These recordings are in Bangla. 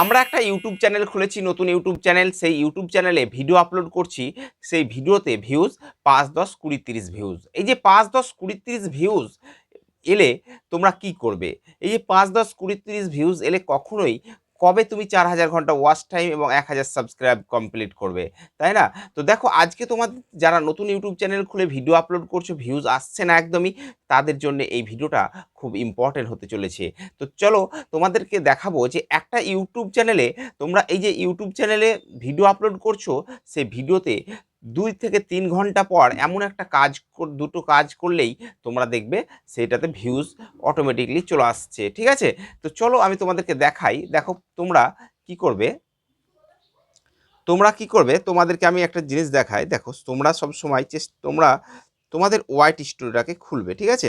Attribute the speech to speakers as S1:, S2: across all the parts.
S1: আমরা একটা ইউটিউব চ্যানেল খুলেছি, নতুন ইউটিউব চ্যানেল সেই ইউটিউব চ্যানেলে ভিডিও আপলোড করছি, সেই ভিডিওতে ভিউজ পাঁচ দশ কুড়ি তিরিশ ভিউজ এই যে পাঁচ দশ কুড়ি তিরিশ ভিউজ এলে তোমরা কি করবে? এই যে পাঁচ দশ কুড়ি তিরিশ ভিউজ এলে কখনোই কবে তুমি চার হাজার ঘণ্টা ওয়াচ টাইম এবং এক হাজার সাবস্ক্রাইব কমপ্লিট করবে, তাই না? তো দেখো, আজকে তোমার যারা নতুন ইউটিউব চ্যানেল খুলে ভিডিও আপলোড করছ ভিউজ আসছে না একদমই, তাদের জন্য এই ভিডিওটা খুব ইম্পর্টেন্ট হতে চলেছে। তো চলো, তোমাদেরকে দেখাবো যে একটা ইউটিউব চ্যানেলে তোমরা এই যে ইউটিউব চ্যানেলে ভিডিও আপলোড করছ সেই ভিডিওতে দুই থেকে তিন ঘণ্টা পর এমন একটা কাজ দুটো কাজ করলেই তোমরা দেখবে সেইটাতে ভিউজ অটোমেটিকলি চলে আসছে, ঠিক আছে? তো চলো আমি তোমাদেরকে দেখাই, দেখো তোমরা কি করবে? তোমরা কি করবে? তোমাদেরকে আমি একটা জিনিস দেখাই, দেখো তোমরা সব সময় চেস, তোমরা, তোমাদের ওয়াইট স্টোরিটাকে খুলবে, ঠিক আছে?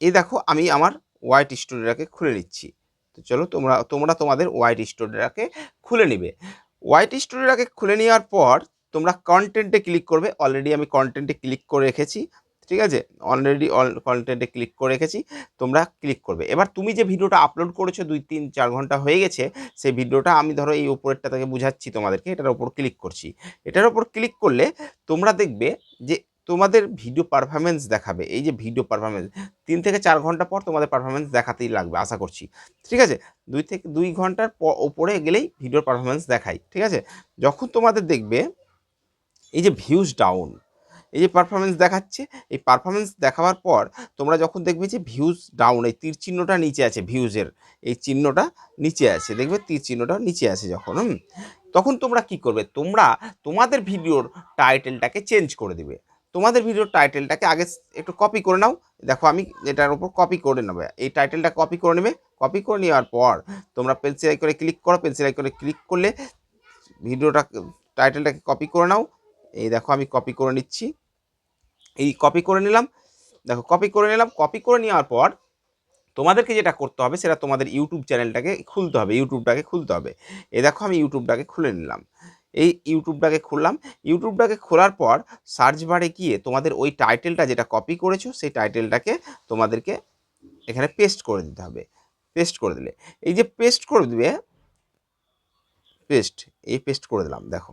S1: এই দেখো আমি আমার ওয়াইট স্টোরিটাকে খুলে নিচ্ছি। তো চলো তোমরা তোমরা তোমাদের ওয়াইট স্টোরিটাকে খুলে নিবে। ওয়াইট স্টুডিওটাকে খুলে নেওয়ার পর তোমরা কন্টেন্টে ক্লিক করবে। অলরেডি আমি কন্টেন্টে ক্লিক করে রেখেছি, ঠিক আছে? অলরেডি অল কন্টেন্টে ক্লিক করে রেখেছি, তোমরা ক্লিক করবে। এবার তুমি যে ভিডিওটা আপলোড করেছ দুই, তিন, চার ঘণ্টা হয়ে গেছে, সেই ভিডিওটা আমি ধরো এই উপরেরটা থেকে বুঝাচ্ছি তোমাদেরকে, এটার ওপর ক্লিক করছি। এটার ওপর ক্লিক করলে তোমরা দেখবে যে তোমাদের ভিডিও পারফরমেন্স দেখাবে। এই যে ভিডিও পারফরমেন্স তিন থেকে চার ঘণ্টা পর তোমাদের পারফরমেন্স দেখাতেই লাগবে, আশা করছি। ঠিক আছে? দুই থেকে, দুই ঘণ্টার ওপরে গেলেই ভিডিওর পারফরমেন্স দেখাই। ঠিক আছে? যখন তোমাদের দেখবে, এই যে ভিউজ ডাউন এই যে পারফরমেন্স দেখাচ্ছে, এই পারফরমেন্স দেখাবার পর তোমরা যখন দেখবে যে ভিউজ ডাউন এই তীর চিহ্নটা নিচে আছে ভিউজের এই চিহ্নটা নিচে আছে, দেখবে তীর চিহ্নটা নিচে আছে যখন তখন তোমরা কি করবে? তোমরা তোমাদের ভিডিওর টাইটেলটাকে চেঞ্জ করে দিবে। তোমাদের ভিডিওর টাইটেলটাকে আগে একটু কপি করে নাও। দেখো, আমি এটার উপর কপি করে নেবে। এই টাইটেলটা কপি করে নেবে। কপি করে নেওয়ার পর তোমরা পেন্সিল আই করে ক্লিক করো। পেন্সিল আই করে ক্লিক করলে ভিডিওটা টাইটেলটাকে কপি করে নাও। এই দেখো, আমি কপি করে নিচ্ছি। এই কপি করে নিলাম। দেখো কপি করে নিলাম। কপি করে নেওয়ার পর তোমাদেরকে যেটা করতে হবে, সেটা তোমাদের ইউটিউব চ্যানেলটাকে খুলতে হবে। ইউটিউবটাকে খুলতে হবে। এই দেখো, আমি ইউটিউবটাকে খুলে নিলাম। এই ইউটিউবটাকে খুললাম। ইউটিউবটাকে খোলার পর সার্চ বারে গিয়ে তোমাদের ওই টাইটেলটা যেটা কপি করেছ, সেই টাইটেলটাকে তোমাদেরকে এখানে পেস্ট করে দিতে হবে। পেস্ট করে দিলে। এই যে পেস্ট করে দিবে পেস্ট এই পেস্ট করে দিলাম, দেখো।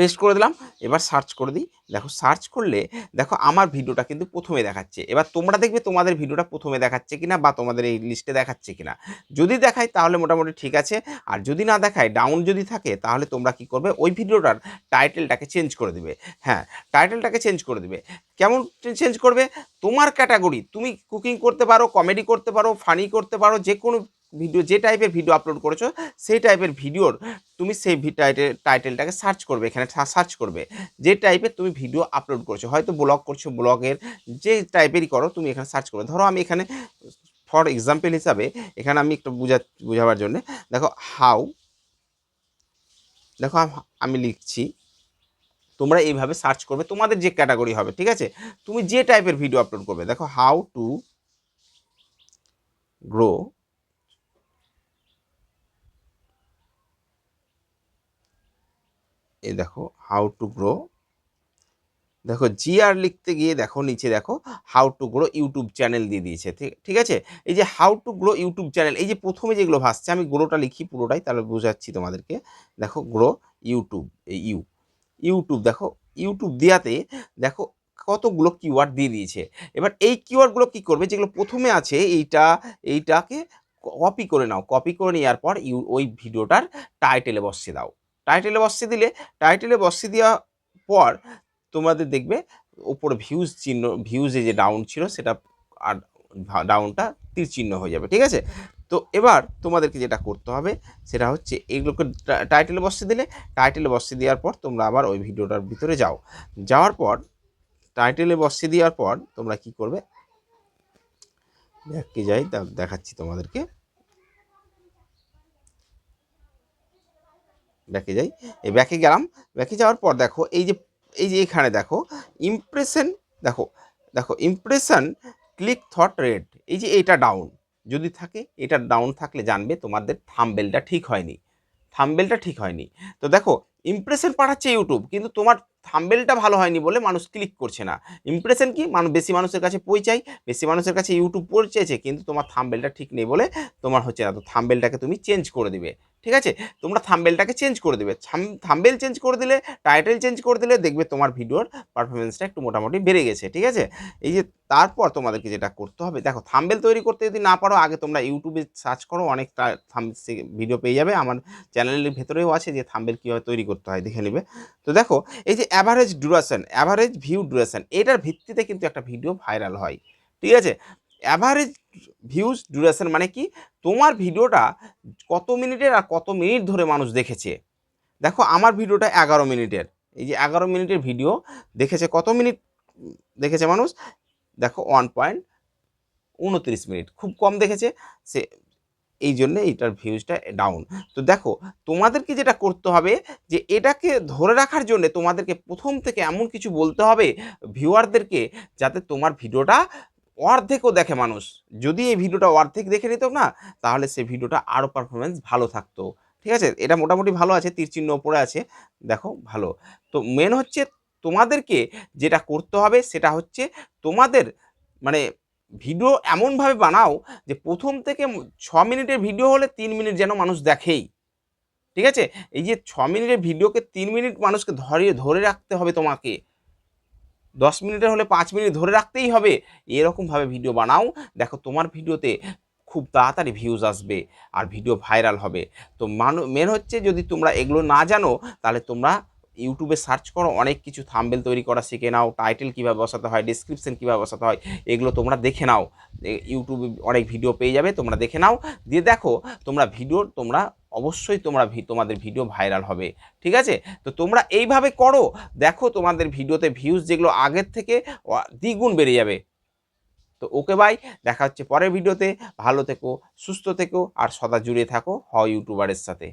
S1: পেস্ট করে দিলাম, এবার সার্চ করে দিই। দেখো সার্চ করলে, দেখো, আমার ভিডিওটা কিন্তু প্রথমে দেখাচ্ছে। এবার তোমরা দেখবে তোমাদের ভিডিওটা প্রথমে দেখাচ্ছে কিনা বা তোমাদের এই লিস্টে দেখাচ্ছে কিনা। যদি দেখায়, তাহলে মোটামুটি ঠিক আছে। আর যদি না দেখায় ডাউন যদি থাকে, তাহলে তোমরা কি করবে? ওই ভিডিওটার টাইটেলটাকে চেঞ্জ করে দিবে। হ্যাঁ টাইটেলটাকে চেঞ্জ করে দিবে। কেমন চেঞ্জ করবে? তোমার ক্যাটাগরি তুমি কুকিং করতে পারো কমেডি করতে পারো ফানি করতে পারো যে কোনো ভিডিও, যে টাইপের ভিডিও আপলোড করেছ, সেই টাইপের ভিডিওর তুমি সেই টাইটেল টাইটেলটাকে সার্চ করবে, এখানে সার্চ করবে। যে টাইপের তুমি ভিডিও আপলোড করছ, হয়তো ব্লগ করছ ব্লগের যে টাইপেরই করো, তুমি এখানে সার্চ করবে। ধরো আমি এখানে ফর এক্সাম্পল হিসাবে, এখানে আমি একটু বুঝা, বুঝাবার জন্য, দেখো হাউ দেখো আমি লিখছি, তোমরা এইভাবে সার্চ করবে, তোমাদের যে ক্যাটাগরি হবে, ঠিক আছে? তুমি যে টাইপের ভিডিও আপলোড করবে, দেখো হাউ টু গ্রো এই দেখো হাউ টু গ্রো দেখো জিআর লিখতে গিয়ে দেখো, নিচে দেখো how to grow YouTube channel দিয়ে দিয়েছে, ঠিক আছে? এই যে how to grow YouTube channel এই যে প্রথমে যেগুলো ভাসছে, আমি গ্রোটা লিখি পুরোটাই, তাহলে বোঝাচ্ছি তোমাদেরকে। দেখো গ্রো ইউটিউব এই ইউ ইউটিউব দেখো ইউটিউব দেওয়াতে দেখো, কতগুলো কিওয়ার্ড দিয়ে দিয়েছে। এবার এই কিওয়ার্ডগুলো কি করবে, যেগুলো প্রথমে আছে, এইটা, এইটাকে কপি করে নাও। কপি করে নেওয়ার পর, ইউ, ওই ভিডিওটার টাইটেলে বসিয়ে দাও। টাইটেলে বসিয়ে দিলে টাইটেলে বসিয়ে দেওয়ার পর তোমাদের দেখবে ওপরে ভিউজ চিহ্ন ভিউজে যে ডাউন ছিল সেটা আর ডাউনটা তীর চিহ্ন হয়ে যাবে, ঠিক আছে? তো এবার তোমাদেরকে যেটা করতে হবে সেটা হচ্ছে এইগুলোকে টাইটেলে বসিয়ে দিলে টাইটেলে বসিয়ে দেওয়ার পর তোমরা আবার ওই ভিডিওটার ভিতরে যাও। যাওয়ার পর টাইটেলে বসিয়ে দেওয়ার পর তোমরা কি করবে? ব্যাককে যাই দেখাচ্ছি তোমাদেরকে। ব্যাকে যাই। এই ব্যাকে গেলাম। ব্যাকে যাওয়ার পর দেখো, এই যে এই যে এখানে দেখো ইমপ্রেশন দেখো দেখো ইমপ্রেশন ক্লিক থট রেট এই যে এটা ডাউন যদি থাকে, এটা ডাউন থাকলে জানবে তোমাদের থাম্বেলটা ঠিক হয়নি। থাম্বেলটা ঠিক হয়নি। তো দেখো ইমপ্রেশন পাঠাচ্ছে ইউটিউব কিন্তু তোমার থাম্বেলটা ভালো হয়নি বলে মানুষ ক্লিক করছে না। ইমপ্রেশন কি? মানুষ বেশি মানুষের কাছে পৌঁছাই, বেশি মানুষের কাছে ইউটিউব পৌঁছেছে, কিন্তু তোমার থাম্বেলটা ঠিক নেই বলে তোমার হচ্ছে না, তো থাম্বেলটাকে তুমি চেঞ্জ করে দিবে। ঠিক আছে? তোমরা থাম্বেলটাকে চেঞ্জ করে দেবে। থাম্বেল চেঞ্জ করে দিলে টাইটেল চেঞ্জ করে দিলে দেখবে তোমার ভিডিওর পারফরমেন্সটা একটু মোটামুটি বেড়ে গেছে। ঠিক আছে? এই যে তারপর তোমাদেরকে যেটা করতে হবে, দেখো থাম্বেল তৈরি করতে যদি না পারো, আগে তোমরা ইউটিউবে সার্চ করো অনেক ভিডিও পেয়ে যাবে। আমার চ্যানেলের ভেতরেও আছে যে থাম্বেল কীভাবে তৈরি করতে হয়, দেখে নেবে। তো দেখো, এই যে average duration average view duration এটার ভিত্তিতে কিন্তু একটা ভিডিও ভাইরাল হয়। ঠিক আছে? অ্যাভারেজ ভিউজ ডিউরেশন মানে কি? তোমার ভিডিওটা কত মিনিটের আর কত মিনিট ধরে মানুষ দেখেছে? দেখো, আমার ভিডিওটা এগারো মিনিটের। এই যে এগারো মিনিটের ভিডিও দেখেছে কত মিনিট? দেখেছে মানুষ? দেখো ওয়ান পয়েন্ট উনত্রিশ মিনিট। খুব কম দেখেছে। সে এই জন্য এইটার ভিউজটা ডাউন তো দেখো, তোমাদেরকে যেটা করতে হবে যে, এটাকে ধরে রাখার জন্য তোমাদেরকে প্রথম থেকে এমন কিছু বলতে হবে ভিউয়ারদেরকে যাতে তোমার ভিডিওটা অর্ধেকও দেখে মানুষ। যদি এই ভিডিওটা অর্ধেক দেখে নিত না, তাহলে সে ভিডিওটা আরও পারফরমেন্স ভালো থাকতো। ঠিক আছে? এটা মোটামুটি ভালো আছে, তীর চিহ্ন ওপরে আছে। দেখো, ভালো। তো মেন হচ্ছে তোমাদেরকে যেটা করতে হবে সেটা হচ্ছে তোমাদের মানে ভিডিও এমনভাবে বানাও যে প্রথম থেকে ছ মিনিটের ভিডিও হলে তিন মিনিট যেন মানুষ দেখেই। ঠিক আছে? এই যে ছ মিনিটের ভিডিওকে তিন মিনিট মানুষকে ধরে ধরে রাখতে হবে তোমাকে। দশ মিনিটের হলে পাঁচ মিনিট ধরে রাখতেই হবে। এরকমভাবে ভিডিও বানাও। দেখো তোমার ভিডিওতে খুব তাড়াতাড়ি ভিউজ আসবে আর ভিডিও ভাইরাল হবে। তো মানু মেন হচ্ছে যদি তোমরা এগুলো না জানো, তাহলে তোমরা ইউটিউবে সার্চ করো, অনেক কিছু থাম্বেল তৈরি করা শিখে নাও টাইটেল কীভাবে বসাতে হয় ডিসক্রিপশন কীভাবে বসাতে হয়, এগুলো তোমরা দেখে নাও। ইউটিউবে অনেক ভিডিও পেয়ে যাবে, তোমরা দেখে নাও। দিয়ে দেখো, তোমরা ভিডিও তোমরা অবশ্যই তোমরা তোমাদের ভিডিও ভাইরাল হবে, ঠিক আছে? তো তোমরা এইভাবে করো, দেখো তোমাদের ভিডিওতে ভিউজ যেগুলো আগের থেকে দ্বিগুণ বেড়ে যাবে। তো ওকে বাই দেখা হচ্ছে পরের ভিডিওতে ভালো থেকো, সুস্থ থেকো, আর সদা জুড়ে থাকো, হ ইউটিউবারের সাথে।